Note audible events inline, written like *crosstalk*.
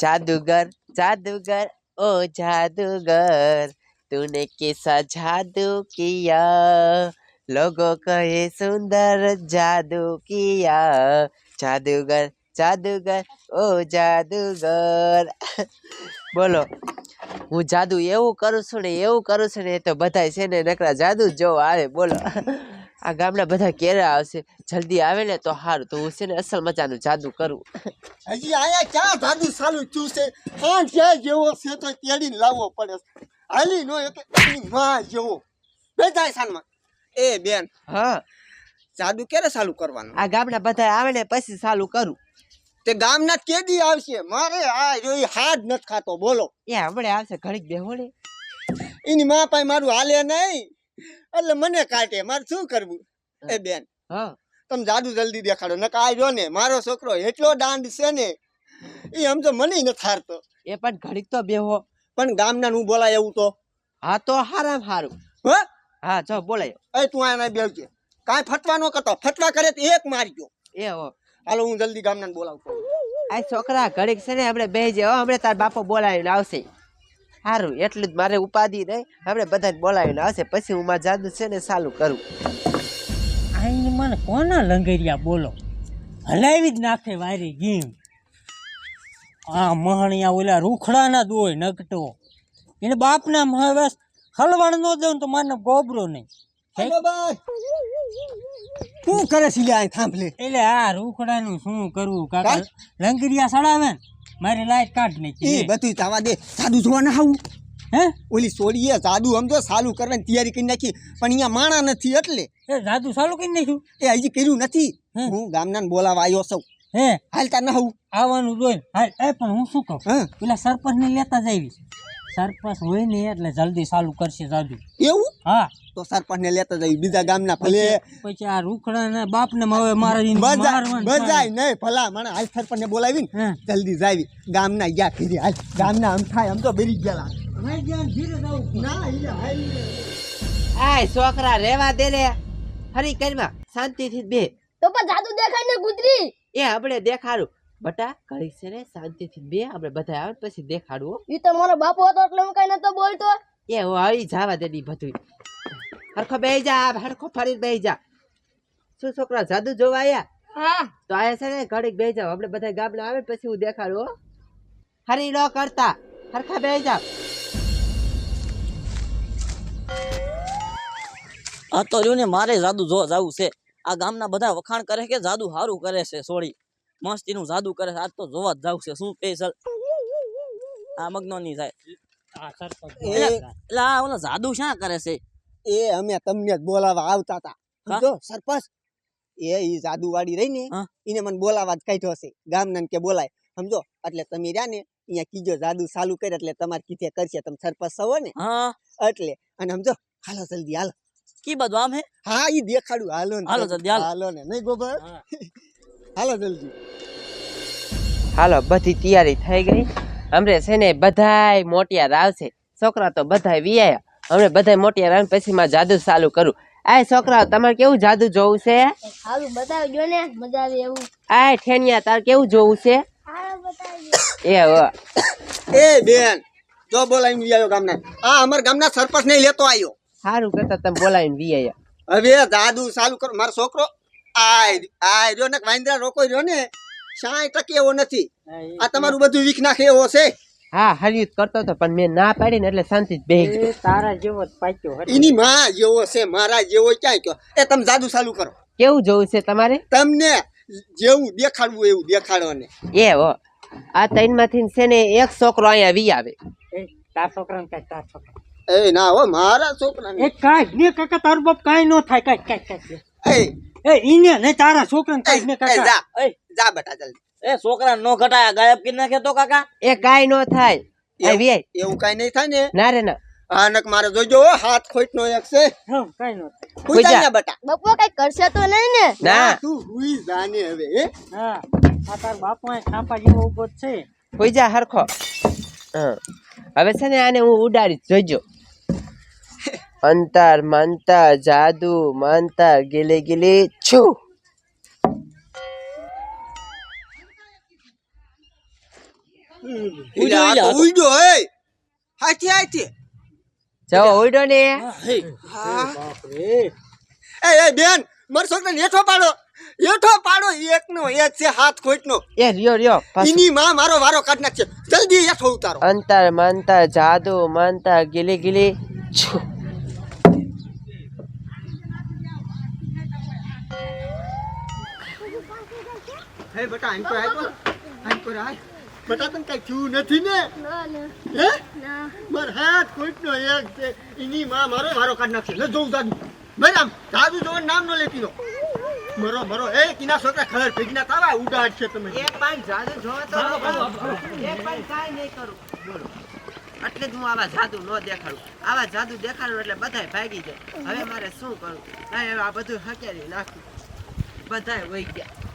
जादूगर जादूगर ओ जादूगर तूने कैसा जादू किया लोगों कहे सुंदर जादू किया जादूगर જાદુગર ઓ જાદુગર *laughs* બોલો હું જાદુ એવું કરું છું ને એવું કરું છું ને એ તો બધાય છે ને નકરા જાદુ જ જોવા આવે બોલો *laughs* આ ગામના બધા ક્યારે આવશે. જલ્દી આવે ને તો હારું. તો હું છે ને અસલ મજાનું જાદુ કરું. હજી આયા ક્યાં જાદુ સારું થયું છે? હા જ્યાં જેવો છે તો તેડીને લાવવો પડે. હાલી નો એટલે માં જેવો. બેજાય સાનમાં એ બેન હા. જાદુ ક્યારે ચાલુ કરવાનું? આ ગામના બધા આવે ને પછી ચાલુ કરું. તે ગામના કેદી આવશે? મારે આ જોઈ હાથ નથી ખાતો. બોલો. એ હમણાં આવશે ઘડીક બેહો ને. એની માં પાસે મારું હાલે નહીં. એટલે મને કાટે મારે શું કરવું? એ બેન. તમે જાદુ જલ્દી દેખાડો નકા આ જો ને મારો છોકરો એટલો દાંડ છે ને એ આમ તો મને નથી હારતો. એ પણ ઘડીક તો બેહો. પણ ગામના હું બોલાય એવું તો? હા તો હારામ હારું. હો? હા જો બોલાય. એ તું આના બેવજે. કાંઈ ફટવા ન કરતો ફટવા કરે તો એક મારજો એ હો. હાલો હું જલ્દી ગામના બોલાવતો આ છોકરા ઘડીક છે ને આપણે બેહજે હો આપણે તાર બાપો બોલાવીને આવશે. સારું એટલું જ મારે ઉપાધિ નહીં. આપણે બધાને બોલાવીને આવશે પછી હું મારા જાદુ છે ને ચાલુ કરું. અહીં મને કોના લંગરિયા બોલો? હલાવી જ નાખે વારી ગીમ. આ મહણિયા ઓલા રૂખડાના દોય નકટો એને બાપના હવે હલવાણ ન દઉં તો મને ગોબરો નહીં. શું કરે છે લે આ થાંભલે? એટલે આ રૂખડાનું શું કરવું કાકા? લંગરિયા સડાવે ને? મારી લાઈટ કાઢ એ નાખી બધું થવા દે. જાદુ જોવા ના આવું હે? ઓલી સોડીએ જાદુ સમજો સાલું કરવાની તૈયારી કરી નાખી. પણ અહીંયા માણા નથી એટલે. એ જાદુ સાલું કરી નાખ્યું? એ હજી કર્યું નથી. હે? હું ગામના બોલાવા આવ્યો છું. હે? હાલતા ના આવું આવવાનું જોઈ હાલ એ પણ હું શું કહું? હા? પેલા સરપંચને લેતા જાવી સરપંચ હોય ને એટલે જલ્દી ચાલુ કરશે જાદુ. એવું? હા. તો સરપંચ ને લેતા જઈ બીજા ગામના ભલે પછી આ રૂખડા ને બાપ ને હવે મારા બજાય બજાય નહીં ભલા મને હાલ સરપંચ ને બોલાવી. જલ્દી જાવી. ગામના યા ફીરી હાલ. ગામના આમ થાય આમ તો બેરી ગયેલા. આય છોકરા રેવા દે રે. હરી કરીમાં શાંતિથી બે. તો પણ જાદુ દેખાય ને ગુજરી એ આપણે દેખાડું. બટા કરી છે ને શાંતિથી બે આપણે બધા આવે પછી દેખાડવું એ તો મારો બાપો હતો એટલે હું કઈ નતો બોલતો. એ આવી જવા દે ની બધું હરખો બે જા હરખો ફરી બે જા. શું છોકરા જાદુ જોવા આયા? તો આયા છે ને ઘડીક બે જાવ આપણે બધા ગામડા આવે પછી હું દેખાડું હો. હરી લો કરતા. હરખા બે જા આ તો રહ્યું ને મારે જાદુ જોવા જવું છે. આ ગામના બધા વખાણ કરે કે જાદુ સારું કરે છે સોળી. મસ્તીનું જાદુ કરે છે. આજ તો જોવા જ જાવ છે. શું સ્પેશલ આ મગનો ની જાય. જાદુ શા કરે છે? એ અમે તમને જ બોલાવા આવતા હતા સમજો? સરપંચ. એ ઈ જાદુવાડી રહી ને એને મને બોલાવા જ કાઢ્યો હશે ગામના કે બોલાય. સમજો? એટલે તમે રહ્યા ને અહીંયા કીજો જાદુ ચાલુ કરે એટલે તમારે કીધે કરશે. તમે સરપંચ છો ને. એટલે અને સમજો? હાલો જલ્દી હાલો. કી બધું આમ હે? હા ઈ દેખાડું હાલો ને હાલો જલ્દી, હાલો. હાલો ને. નહીં ગોબર? *laughs* હાલો જલ્દી. હાલો બધી તૈયારી થઈ ગઈ. હમણે છે ને બધાય મોટિયાર આવશે છોકરા તો બધાય વિયા હમણે બધાય મોટિયાર આવે પછી માં જાદુ ચાલુ કરું. આય છોકરાઓ તમારે કેવું જાદુ જોવું છે? હાલું બતાવજો ને. મજા આવે એવું. આય ઠેનિયા તાર કેવું જોવું છે? એ હો. એ બેન જો બોલાવીને આવ્યો ગામના. આ અમારા ગામના સરપંચ ને લેતો આવ્યો સારું કરતા તમે બોલાવીને વિયાયા. હવે જાદુ ચાલુ કરો. મારો છોકરો આય આય રહ્યો ને વાંદરા રોકો રહ્યો ને. સાય ટકે એવો નથી આ તમારું બધું વીખ નાખે એવો છે? હા હરિયુત કરતો હતો પણ મેં ના પાડી ને એટલે શાંતિ જ બેહી તારા જેવો જ પાક્યો એની માં જેવો છે મારા જેવો ક્યાંય કયો? એ તમે જાદુ ચાલુ કરો. કેવું જોવું છે તમારે? તમને જેવું દેખાડવું એવું દેખાડો ને એ હો આ ત્રણમાંથી છે ને એક છોકરો અહીંયા વી આવે. એ તાર છોકરાને કાંઈ તાર છોકરા એ ના હો મારા છોકરા એ કાંઈ ને કાકા તારું બાપ કાંઈ ન થાય કાંઈ કાંઈ કાંઈ. એ ઈને ને તારા છોકરાને કાંઈ ને એ, કાકા જા. એ. જા બેટા જલ્દી એ છોકરા નો ઘટાયા ગાયબ કરી નાખે તો કાકા? એ કાઈ નો થાય. એવું? કાઈ નહીં થાય ને? ના રે ના. આનક મારે જોજો હાથ ખોટ નો એક છે. કાઈ કાંઈ ન થાય. હુઈ જા જા. બેટા. બપો કઈ કરશે તો નહીં ને? ના. તું હુઈ જાને હવે હે? હા આ તાર બાપુ એ ખાંપા જેવો ઊભો છે. કોઈ જા હરખો. હા. હવે છે ને આને હું ઉડાડી જોજો અંતર મંતર જાદુ મંતર ગીલી ગીલી છું. હાથી હાથી. ઉડો ને. એ એ બેન મારા છોકરાને હેઠો પાડો. હેઠો પાડો એકનો એક છે હાથ એ રહ્યો રહ્યો પાછું. માં મારો વારો કાઢ નાખશે. જલ્દી હેઠો ઉતારો. અંતર મંતર જાદુ મંતર ગીલી ગીલી છુ. હે બેટા આમ પર આય આમ પર આય બેટા તને કઈ થયું નથી ને? હે? માર હાથ ખોટનો એક છે. એની માં મારો મારો કાઢ નાખશે. ન જોઉં દાદુ મેં દાદુ જોવાનું નામ ન લેતી નો મરો મરો. એ કિના છોકરા ખબર ભેગના તાવા ઉડાડ છે તમે. એક પાંચ જાદુ જોવો તો એક પાંચ કાંઈ નહીં કરું. બોલો. એટલે જ હું આવા જાદુ ન દેખાડું. આવા જાદુ દેખાડું એટલે બધાય ભાગી જાય. હવે મારે શું કરવું હવે આ બધું હકેલી નાખ્યું. બધાય વહી ગયા.